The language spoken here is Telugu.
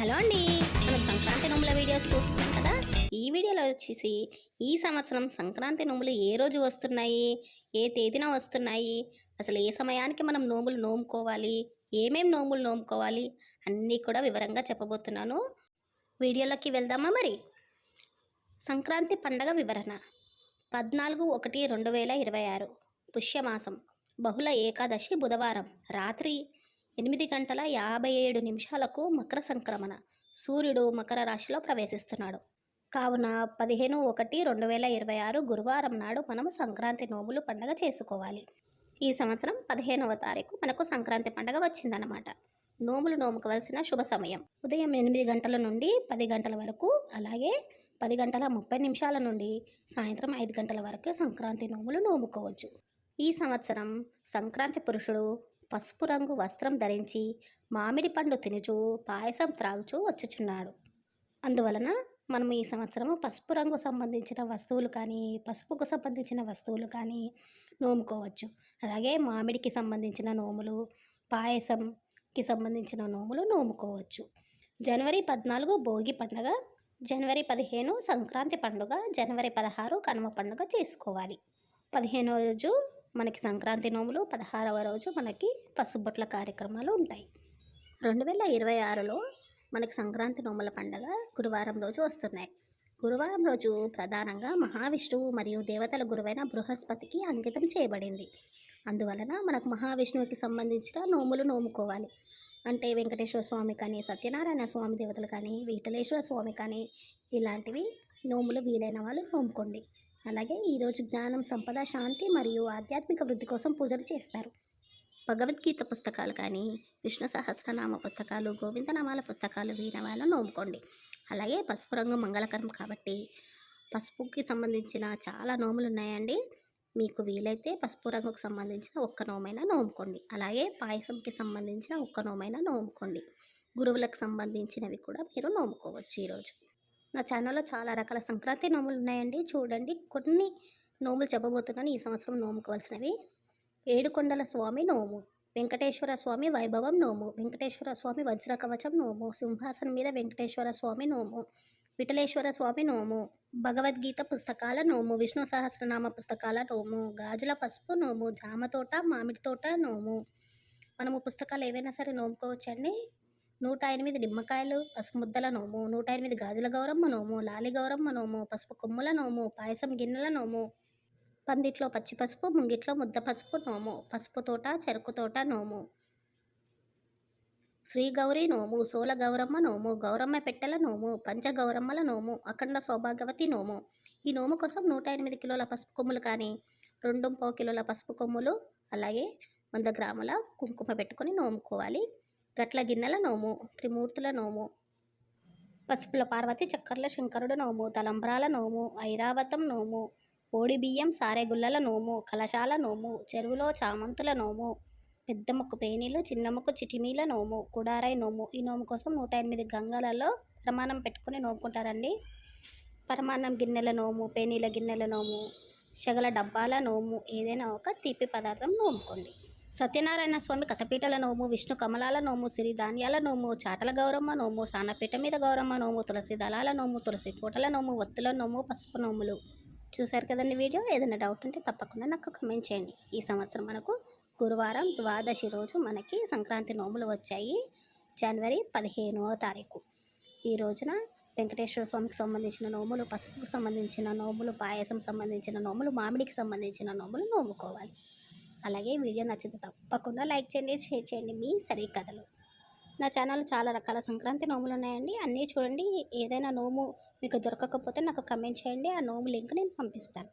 హలో అండి. మనం సంక్రాంతి నోముల వీడియోస్ చూస్తున్నాం కదా? ఈ వీడియోలో వచ్చేసి ఈ సంవత్సరం సంక్రాంతి నోములు ఏ రోజు వస్తున్నాయి? ఏ తేదీన వస్తున్నాయి? అసలు ఏ సమయానికి మనం నోములు నోముకోవాలి? ఏమేం నోములు నోముకోవాలి? అన్నీ కూడా వివరంగా చెప్పబోతున్నాను. వీడియోలోకి వెళ్దామా మరి? సంక్రాంతి పండగ వివరణ. పద్నాలుగు ఒకటి రెండు వేల ఇరవై ఆరు పుష్యమాసం. బహుళ ఏకాదశి బుధవారం. రాత్రి ఎనిమిది గంటల యాభై ఏడు నిమిషాలకు మకర సంక్రమణ. సూర్యుడు మకర రాశిలో ప్రవేశిస్తున్నాడు. కావున పదిహేను ఒకటి రెండు వేల ఇరవై ఆరు గురువారం నాడు మనము సంక్రాంతి నోములు పండగ చేసుకోవాలి. ఈ సంవత్సరం పదిహేనవ తారీఖు మనకు సంక్రాంతి పండగ వచ్చిందన్నమాట. నోములు నోముకోవాల్సిన శుభ సమయం. ఉదయం ఎనిమిది గంటల నుండి పది గంటల వరకు అలాగే పది గంటల ముప్పై నిమిషాల నుండి సాయంత్రం ఐదు గంటల వరకు సంక్రాంతి నోములు నోముకోవచ్చు. ఈ సంవత్సరం సంక్రాంతి పురుషుడు పసుపు రంగు వస్త్రం ధరించి మామిడి పండు తినుచు పాయసం త్రాగుచూ వచ్చుచున్నాడు. అందువలన మనం ఈ సంవత్సరము పసుపు రంగు సంబంధించిన వస్తువులు కానీ పసుపుకు సంబంధించిన వస్తువులు కానీ నోముకోవచ్చు. అలాగే మామిడికి సంబంధించిన నోములు పాయసంకి సంబంధించిన నోములు నోముకోవచ్చు. జనవరి పద్నాలుగు భోగి పండుగ జనవరి పదిహేను సంక్రాంతి పండుగ జనవరి పదహారు కనుమ పండుగ చేసుకోవాలి. పదిహేను రోజు మనకి సంక్రాంతి నోములు పదహారవ రోజు మనకి పసుబొట్ల కార్యక్రమాలు ఉంటాయి. రెండు వేల ఇరవై ఆరులో మనకి సంక్రాంతి నోముల పండుగ గురువారం రోజు వస్తున్నాయి. గురువారం రోజు ప్రధానంగా మహావిష్ణువు మరియు దేవతల గురువైన బృహస్పతికి అంకితం చేయబడింది. అందువలన మనకు మహావిష్ణువుకి సంబంధించిన నోములు నోముకోవాలి. అంటే వెంకటేశ్వర స్వామి కానీ సత్యనారాయణ స్వామి దేవతలు కానీ వీటలేశ్వర స్వామి కానీ ఇలాంటివి నోములు వీలైన వాళ్ళు నోముకోండి. అలాగే ఈరోజు జ్ఞానం సంపద శాంతి మరియు ఆధ్యాత్మిక వృద్ధి కోసం పూజలు చేస్తారు. భగవద్గీత పుస్తకాలు కానీ విష్ణు సహస్రనామ పుస్తకాలు గోవిందనామాల పుస్తకాలు వీణ వాళ్ళు నోముకోండి. అలాగే పసుపు రంగు మంగళకరం కాబట్టి పసుపుకి సంబంధించిన చాలా నోములు ఉన్నాయండి. మీకు వీలైతే పసుపు రంగుకు సంబంధించిన ఒక్క నోమైనా నోముకోండి. అలాగే పాయసంకి సంబంధించిన ఒక్క నోమైనా నోముకోండి. గురువులకు సంబంధించినవి కూడా మీరు నోముకోవచ్చు ఈరోజు నా ఛానల్లో చాలా రకాల సంక్రాంతి నోములు ఉన్నాయండి. చూడండి కొన్ని నోములు చెప్పబోతున్నాను. ఈ సంవత్సరం నోముకోవాల్సినవి. ఏడుకొండల స్వామి నోము వెంకటేశ్వర స్వామి వైభవం నోము వెంకటేశ్వర స్వామి వజ్ర కవచం నోము సింహాసనం మీద వెంకటేశ్వర స్వామి నోము విఠలేశ్వర స్వామి నోము భగవద్గీత పుస్తకాల నోము విష్ణు సహస్రనామ పుస్తకాల నోము గాజుల పసుపు నోము జామ తోట మామిడి తోట నోము. మనము పుస్తకాలు ఏవైనా సరే నోముకోవచ్చండి. నూట ఎనిమిది నిమ్మకాయలు పసుపు ముద్దల నోము నూట ఎనిమిది గాజుల గౌరమ్మ నోము లాలి గౌరమ్మ నోము పసుపు కొమ్ముల నోము పాయసం గిన్నెల నోము. పందిట్లో పచ్చి పసుపు ముంగిట్లో ముద్ద పసుపు నోము పసుపు తోట చెరుకు తోట నోము. శ్రీ గౌరీ నోము సోల గౌరమ్మ నోము గౌరమ్మ పెట్టెల నోము పంచ గౌరమ్మల నోము అఖండ సౌభాగ్యవతి నోము. ఈ నోము కోసం నూట ఎనిమిది కిలోల పసుపు కొమ్ములు కానీ రెండు పావు కిలోల పసుపు కొమ్ములు అలాగే వంద గ్రాముల కుంకుమ పెట్టుకొని నోముకోవాలి. గట్ల గిన్నెల నోము త్రిమూర్తుల నోము పసుపుల పార్వతి చక్కర్ల శంకరుడు నోము తలంబ్రాల నోము ఐరావతం నోము ఓడి బియ్యం సారెగుల్లల నోము కలశాల నోము చెరువులో చామంతుల నోము పెద్ద మొక్కు పేనీలు చిన్న మొక్కు చిటిమీల నోము కుడారాయి నోము ఈ నోము కోసం నూట ఎనిమిది గంగలలో ప్రమాణం పెట్టుకుని నోముకుంటారండి. పరమాన్నం గిన్నెల నోము పేనీల గిన్నెల నోము శగల డబ్బాల నోము ఏదైనా ఒక తీపి పదార్థం నోముకోండి. సత్యనారాయణ స్వామి కథపీటల నోము విష్ణు కమలాల నోము సిరి ధాన్యాల నోము చాటల గౌరమ్మ నోము సానపీట మీద గౌరమ్మ నోము తులసి దళాల నోము తులసి పూటల నోము ఒత్తుల నోము పసుపు నోములు. చూశారు కదండి వీడియో? ఏదైనా డౌట్ ఉంటే తప్పకుండా నాకు కమెంట్ చేయండి. ఈ సంవత్సరం మనకు గురువారం ద్వాదశి రోజు మనకి సంక్రాంతి నోములు వచ్చాయి. జనవరి పదిహేనవ తారీఖు. ఈ రోజున వెంకటేశ్వర స్వామికి సంబంధించిన నోములు పసుపుకు సంబంధించిన నోములు పాయసం సంబంధించిన నోములు మామిడికి సంబంధించిన నోములు నోముకోవాలి. అలాగే వీడియో నచ్చితే తప్పకుండా లైక్ చేయండి షేర్ చేయండి మీ సరే కథలు. నా ఛానల్ చాలా రకాల సంక్రాంతి నోములు ఉన్నాయండి. అన్నీ చూడండి. ఏదైనా నోము మీకు దొరకకపోతే నాకు కమెంట్ చేయండి. ఆ నోము లింక్ నేను పంపిస్తాను.